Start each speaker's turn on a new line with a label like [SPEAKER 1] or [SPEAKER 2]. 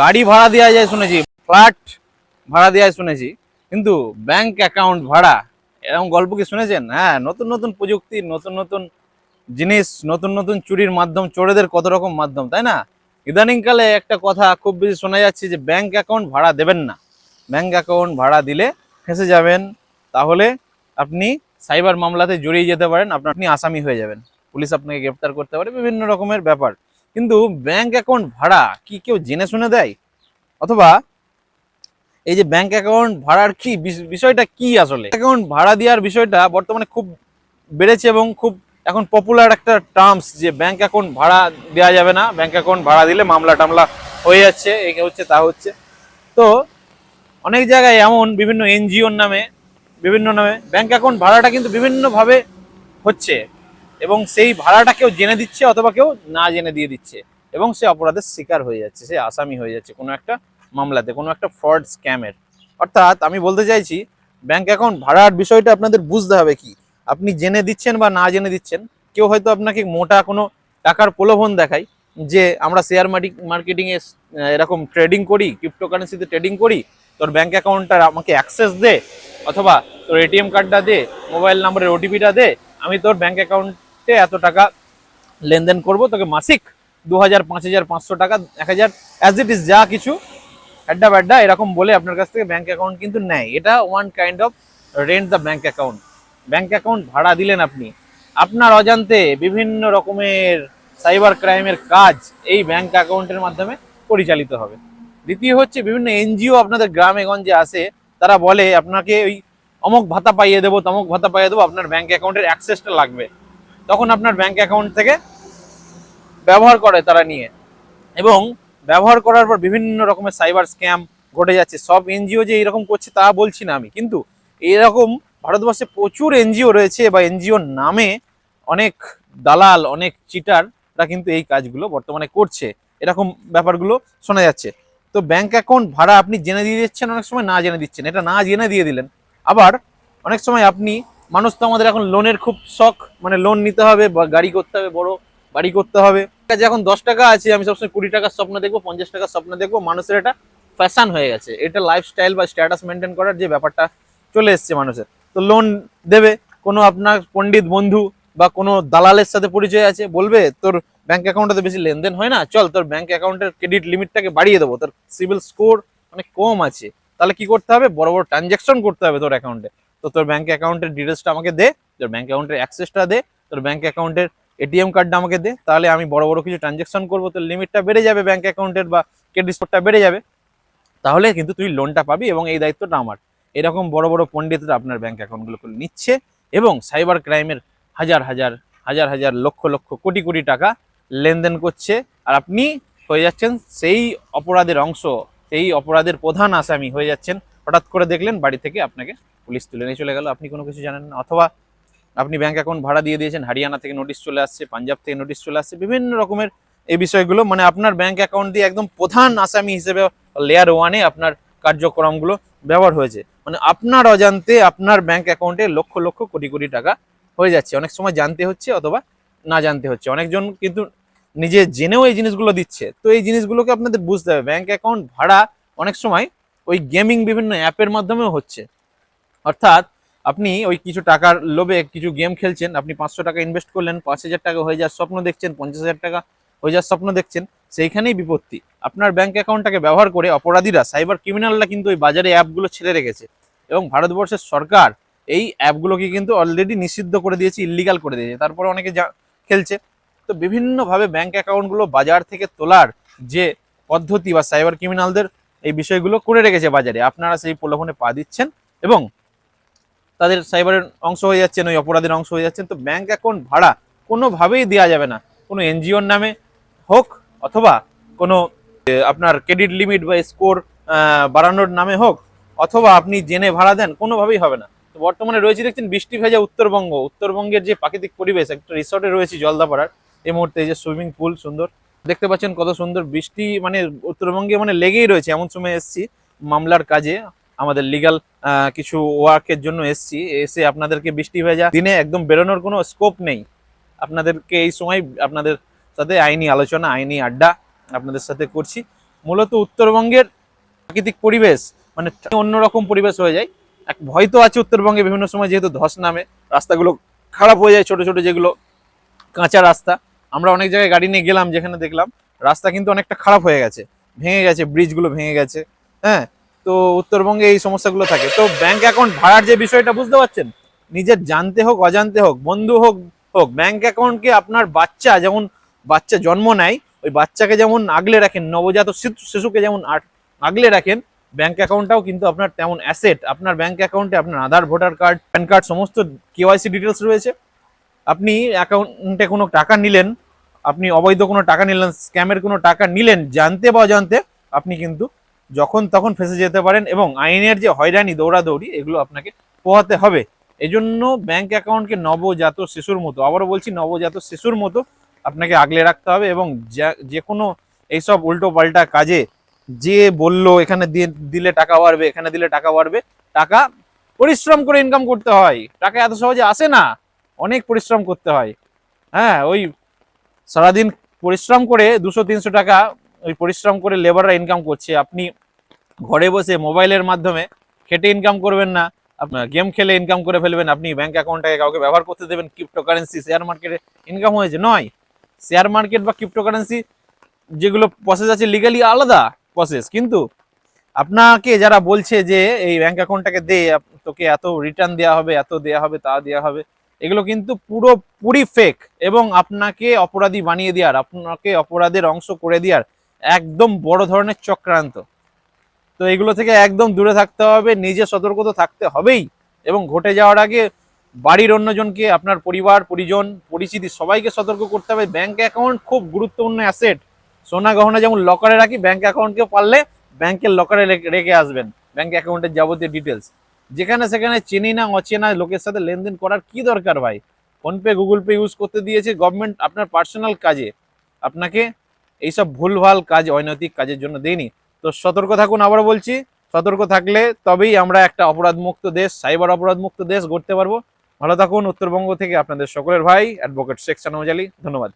[SPEAKER 1] গাড়ি ভাড়া দেওয়া যায় শুনেছি, ফ্ল্যাট ভাড়া দেওয়া শুনেছি, কিন্তু ব্যাংক অ্যাকাউন্ট ভাড়া, এরকম গল্প কি শুনেছেন? হ্যাঁ নতুন নতুন প্রযুক্তি, নতুন নতুন জিনিস, নতুন নতুন চুরির মাধ্যম, চোরেদের কত রকম মাধ্যম, তাই না? ইদানিংকালে একটা কথা খুব বেশি শোনা যাচ্ছে যে, ব্যাংক অ্যাকাউন্ট ভাড়া দেবেন না। ব্যাংক অ্যাকাউন্ট ভাড়া দিলে ফেঁসে যাবেন, তাহলে আপনি সাইবার মামলাতে জড়িয়ে যেতে পারেন আপনার আপনি আসামি হয়ে যাবেন। পুলিশ আপনাকে গ্রেপ্তার করতে পারে, বিভিন্ন রকমের ব্যাপার। কিন্তু ব্যাংক অ্যাকাউন্ট ভাড়া কি কেউ জেনে শুনে দেয়? অথবা এই যে ব্যাংক অ্যাকাউন্ট ভাড়ার কি বিষয়টা কি আসলে? অ্যাকাউন্ট ভাড়া দেওয়ার বিষয়টা বর্তমানে খুব বেড়েছে এবং খুব এখন পপুলার একটা টার্মস যে ব্যাংক অ্যাকাউন্ট ভাড়া দেওয়া যাবে না। ব্যাংক অ্যাকাউন্ট ভাড়া দিলে মামলা টামলা হয়ে যাচ্ছে, এই হচ্ছে, তা হচ্ছে। তো অনেক জায়গায় এমন, বিভিন্ন এনজিওর নামে, বিভিন্ন নামে ব্যাংক অ্যাকাউন্ট ভাড়াটা কিন্তু বিভিন্নভাবে হচ্ছে। এবং সেই ভাড়াটা কেউ জেনে দিচ্ছে অথবা কেউ না জেনে দিয়ে দিচ্ছে। এবং সে অপরাধের শিকার হয়ে যাচ্ছে, সে আসামি হয়ে যাচ্ছে কোনো একটা মামলাতে, কোনো একটা ফ্রড স্ক্যামের অর্থাৎ আমি বলতে চাইছি ব্যাংক অ্যাকাউন্ট ভাড়ার বিষয়টা আপনাদের বুঝতে হবে কি? আপনি জেনে দিচ্ছেন বা না জেনে দিচ্ছেন, কেউ হয়তো আপনাকে মোটা কোনো টাকার প্রলোভন দেখায় যে আমরা শেয়ার মার্কেটিংয়ে এরকম ট্রেডিং করি ক্রিপ্টোকারেন্সিতে ট্রেডিং করি, তোর ব্যাঙ্ক অ্যাকাউন্টটার আমাকে অ্যাক্সেস দে, অথবা তোর এটিএম কার্ডটা দে মোবাইল নাম্বারের ওটিপিটা দে, আমি তোর ব্যাঙ্ক অ্যাকাউন্টে এত টাকা লেনদেন করব। তোকে মাসিক দু হাজার পাঁচ হাজার পাঁচশো টাকা এক হাজার অ্যাজ ইট ইজ যা কিছু অ্যাড্ডা ব্যাড্ডা এরকম বলে আপনার কাছ থেকে ব্যাঙ্ক অ্যাকাউন্ট কিন্তু নেয়। এটা one kind of rent the bank account bank account ভাড়া দিলেন আপনি। আপনার অজান্তে বিভিন্ন রকমের সাইবার ক্রাইমের কাজ এই ব্যাঙ্ক অ্যাকাউন্টের মাধ্যমে পরিচালিত হবে। দ্বিতীয় হচ্ছে বিভিন্ন এনজিও আপনাদের গ্রামে গঞ্জে আসে, তারা বলে, আপনাকে ওই অমুক ভাতা পাইয়ে দেবো, তমুক ভাতা পাইয়ে দেবো, আপনার ব্যাঙ্ক অ্যাকাউন্টের অ্যাক্সেসটা লাগবে। তখন আপনার ব্যাংক অ্যাকাউন্ট থেকে ব্যবহার করে তারা নিয়ে। এবং ব্যবহার করার পর বিভিন্ন রকমের সাইবার স্ক্যাম ঘটে যাচ্ছে। সব এনজিও যে এরকম করছে তা বলছি না আমি। কিন্তু এরকম ভারতবর্ষে প্রচুর এনজিও রয়েছে বা এনজিওর নামে অনেক দালাল, অনেক চিটাররা কিন্তু এই কাজগুলো বর্তমানে করছে। এরকম ব্যাপারগুলো শোনা যাচ্ছে। তো ব্যাংক অ্যাকাউন্ট ভাড়া আপনি জেনে দিয়ে দিচ্ছেন, অনেক সময় না জেনে দিচ্ছেন। এটা না জেনে দিয়ে দিলেন। আবার অনেক সময় আপনি মানুষ তো আমাদের এখন লোনের খুব শখ। মানে লোন নিতে হবে, বা গাড়ি করতে হবে, বড় বাড়ি করতে হবে। কাছে এখন দশ টাকা আছে, আমি সবসময় কুড়ি টাকার স্বপ্ন দেখব, পঞ্চাশ টাকার স্বপ্ন দেখব, মানুষের এটা ফ্যাশন হয়ে গেছে। এটা লাইফস্টাইল বা স্ট্যাটাস মেনটেন করার যে ব্যাপারটা চলে এসছে মানুষের। তো লোন দেবে, কোনো আপনার পণ্ডিত বন্ধু বা কোনো দালালের সাথে পরিচয় আছে, বলবে, তোর ব্যাংক অ্যাকাউন্টে তো বেশি লেনদেন হয় না, চল তোর ব্যাংক অ্যাকাউন্টের ক্রেডিট লিমিটটাকে বাড়িয়ে দেবো। তোর সিভিল স্কোর অনেক কম আছে। তাহলে কি করতে হবে? বড় বড় ট্রানজ্যাকশন করতে হবে তোর অ্যাকাউন্টে তো তোর ব্যাংক অ্যাকাউন্টের ডিটেলসটা আমাকে দে, তোর ব্যাংক অ্যাকাউন্টের অ্যাক্সেসটা দে, তোর ব্যাংক অ্যাকাউন্টের এটিএম কার্ডটা আমাকে দে, তাহলে আমি বড় বড় কিছু ট্রানজ্যাকশন করব, তোর লিমিটটা বেড়ে যাবে ব্যাংক অ্যাকাউন্টের বা ক্রেডিট স্কোরটা বেড়ে যাবে। তাহলে কিন্তু তুই লোনটা পাবি এবং এই দায়িত্বটা আমার। এরকম বড় বড় পণ্ডিতরা আপনার ব্যাংক অ্যাকাউন্টগুলোকে নিচ্ছে এবং সাইবার ক্রাইমের হাজার হাজার হাজার হাজার, লক্ষ লক্ষ, কোটি কোটি টাকা লেনদেন করছে। আর আপনি হয়ে যাচ্ছেন সেই অপরাধের অংশ, সেই অপরাধের প্রধান আসামি হয়ে যাচ্ছেন। হঠাৎ করে দেখলেন বাড়ি থেকে আপনাকে পুলিশ তুলে নিয়ে চলে গেল। আপনি কোনো কিছু জানেন না? অথবা আপনি ব্যাংক অ্যাকাউন্ট ভাড়া দিয়ে দিয়েছেন, হরিয়ানা থেকে নোটিশ চলে আসছে, পাঞ্জাব থেকে নোটিশ চলে আসছে, বিভিন্ন রকমের এই বিষয়গুলো। মানে আপনার ব্যাংক অ্যাকাউন্ট দিয়ে একদম প্রধান আসামি হিসেবে লেয়ার ওয়ানে আপনার কার্যক্রমগুলো ব্যবহার হয়েছে। মানে আপনার অজান্তে আপনার ব্যাংক অ্যাকাউন্টে লক্ষ লক্ষ, কোটি কোটি টাকা হয়ে যাচ্ছে। অনেক সময় জানতে হচ্ছে অথবা না জানতে হচ্ছে। অনেকজন কিন্তু নিজে জেনেও এই জিনিসগুলো দিচ্ছে। তো এই জিনিসগুলোকে আপনাদের বুঝতে হবে। ব্যাংক অ্যাকাউন্ট ভাড়া অনেক সময় ওই গেমিং বিভিন্ন অ্যাপের মাধ্যমেও হচ্ছে। অর্থাৎ আপনি ওই কিছু টাকার লোভে কিছু গেম খেলছেন, আপনি পাঁচশো টাকা ইনভেস্ট করলেন, পাঁচ হাজার টাকা হয়ে যাওয়ার স্বপ্ন দেখছেন, পঞ্চাশ হাজার টাকা হয়ে যাওয়ার স্বপ্ন দেখছেন, সেইখানেই বিপত্তি। আপনার ব্যাংক অ্যাকাউন্টটাকে ব্যবহার করে অপরাধীরা সাইবার ক্রিমিনালরা কিন্তু ওই বাজারে অ্যাপগুলো ছেড়ে রেখেছে। এবং ভারতবর্ষের সরকার এই অ্যাপগুলোকে কিন্তু অলরেডি নিষিদ্ধ করে দিয়েছে ইলিগাল করে দিয়েছে। তারপরে অনেকে যা খেলছে। তো বিভিন্নভাবে ব্যাংক অ্যাকাউন্টগুলো বাজার থেকে তোলার যে পদ্ধতি বা সাইবার ক্রিমিনালদের এই বিষয়গুলো করে রেখেছে বাজারে। আপনারা সেই প্রলোভনে পা দিচ্ছেন এবং তাদের সাইবারের অংশ হয়ে যাচ্ছেন, ওই অপরাধের অংশ হয়ে যাচ্ছেন। তো ব্যাংক অ্যাকাউন্ট ভাড়া কোনোভাবেই দেওয়া যাবে না। কোনো এনজিওর নামে হোক অথবা কোনো আপনার ক্রেডিট লিমিট বা স্কোর বাড়ানোর নামে হোক, অথবা আপনি জেনে ভাড়া দেন, কোনোভাবেই হবে না। তো বর্তমানে রয়েছে, দেখছেন, বৃষ্টি ভেজা উত্তরবঙ্গ। উত্তরবঙ্গের যে প্রাকৃতিক পরিবেশ, একটা রিসর্টে রয়েছে জলদাপাড়ার। এই মুহূর্তে যে সুইমিং পুল সুন্দর। দেখতে পাচ্ছেন কত সুন্দর বৃষ্টি মানে উত্তরবঙ্গে মানে লেগেই রয়েছে। এমন সময় এসছি মামলার কাজে। আমাদের লিগাল কিছু ওয়ার্কের জন্য এসছি। এসে আপনাদেরকে বৃষ্টি ভেজা দিনে একদম বেরোনোর কোনো স্কোপ নেই। আপনাদেরকে এই সময় আপনাদের সাথে আইনি আলোচনা, আইনি আড্ডা আপনাদের সাথে করছি। মূলত উত্তরবঙ্গের প্রাকৃতিক পরিবেশ মানে অন্যরকম পরিবেশ হয়ে যায়। এক ভয় তো আছে উত্তরবঙ্গে বিভিন্ন সময় যেহেতু ধস নামে, রাস্তাগুলো খারাপ হয়ে যায় ছোট ছোট যেগুলো কাঁচা রাস্তা। আমরা অনেক জায়গায় গাড়ি নিয়ে গেলাম, যেখানে দেখলাম রাস্তা কিন্তু অনেকটা খারাপ হয়ে গেছে। ভেঙে গেছে ব্রিজগুলো ভেঙে গেছে। হ্যাঁ তো উত্তরবঙ্গে এই সমস্যাগুলো থাকে। তো ব্যাংক অ্যাকাউন্ট ভাড়ার যে বিষয়টা বুঝতে পারছেন? নিজের জানতে হোক, অজান্তে হোক, বন্ধু হোক হোক ব্যাংক অ্যাকাউন্টকে আপনার বাচ্চা যেমন বাচ্চা জন্ম নেয়, ওই বাচ্চাকে যেমন আগলে রাখেন, নবজাত শিশু- শিশুকে যেমন আগলে রাখেন ব্যাংক অ্যাকাউন্টটাও কিন্তু আপনার তেমন অ্যাসেট আপনার ব্যাংক অ্যাকাউন্টে আপনার Aadhaar voter card PAN card সমস্ত কেওয়াইসি ডিটেলস রয়েছে। আপনি অ্যাকাউন্টে কোনো টাকা নিলেন, আপনি অবৈধ কোনো টাকা নিলেন স্ক্যামের কোনো টাকা নিলেন, জানতে বা অজান্তে আপনি কিন্তু যখন তখন ফেসে যেতে পারেন এবং আইনের যে হয়রানি, দৌড়াদৌড়ি, এগুলো আপনাকে পোহাতে হবে। এজন্য ব্যাংক অ্যাকাউন্টকে নবজাত শিশুর মতো, আবারও বলছি নবজাত শিশুর মতো আপনাকে আগলে রাখতে হবে এবং যা- কোনো এইসব উল্টো পাল্টা কাজে যে বলল, এখানে দিলে টাকা বাড়বে, এখানে দিলে টাকা বাড়বে, টাকা পরিশ্রম করে ইনকাম করতে হয়। টাকা এত সহজে আসে না, অনেক পরিশ্রম করতে হয়। হ্যাঁ ওই সারাদিন পরিশ্রম করে দুশো, তিনশো টাকা ওই পরিশ্রম করে লেবাররা ইনকাম করছে। আপনি ঘরে বসে মোবাইলের মাধ্যমে খেটে ইনকাম করবেন না গেম খেলে ইনকাম করে ফেলবেন, আপনি ব্যাংক অ্যাকাউন্টটাকে কাউকে ব্যবহার করতে দেবেন ক্রিপ্টোকারেন্সি শেয়ার মার্কেটে ইনকাম হয়েছে। নয় শেয়ার মার্কেট বা ক্রিপ্টোকারেন্সি যেগুলো প্রসেস আছে লিগালি আলাদা প্রসেস কিন্তু আপনাকে যারা বলছে যে এই ব্যাংক অ্যাকাউন্টটাকে দে তোকে এত রিটার্ন দেওয়া হবে, এত দেওয়া হবে, তা দেওয়া হবে, এগুলো কিন্তু পুরোপুরি ফেক এবং আপনাকে অপরাধী বানিয়ে দেওয়ার, আপনাকে অপরাধের অংশ করে দেওয়ার একদম বড় ধরনের চক্রান্ত। তো এগুলো থেকে একদম দূরে থাকতে হবে, নিজে সতর্ক তো থাকতে হবেই এবং ঘটে যাওয়ার আগে বাড়ির অন্যজনকে, আপনার পরিবার, পরিজন, পরিচিতি সবাইকে সতর্ক করতে হবে। ব্যাংক অ্যাকাউন্ট খুব গুরুত্বপূর্ণ অ্যাসেট। সোনা গহনা যেমন লকারে রাখি, ব্যাংক অ্যাকাউন্টকে পারলে ব্যাংকের লকারে রেখে আসবেন ব্যাংক অ্যাকাউন্টের যাবতীয় ডিটেলস যেখানে সেখানে চিনি না, অচেনা লোকের সাথে লেনদেন করার কি দরকার ভাই? ফোনপে, গুগল পে ইউজ করতে দিয়েছে গভর্নমেন্ট আপনার পার্সোনাল কাজে। আপনাকে এইসব ভুলভাল কাজ, অনৈতিক কাজের জন্য দেয়নি তো সতর্ক থাকুন আবার বলছি, সতর্ক থাকলে তবেই আমরা একটা অপরাধ মুক্ত দেশ, সাইবার অপরাধ মুক্ত দেশ গড়তে পারব। ভালো থাকুন, উত্তরবঙ্গ থেকে আপনাদের সকলের ভাই, অ্যাডভোকেট শেখ সানমজালি ধন্যবাদ।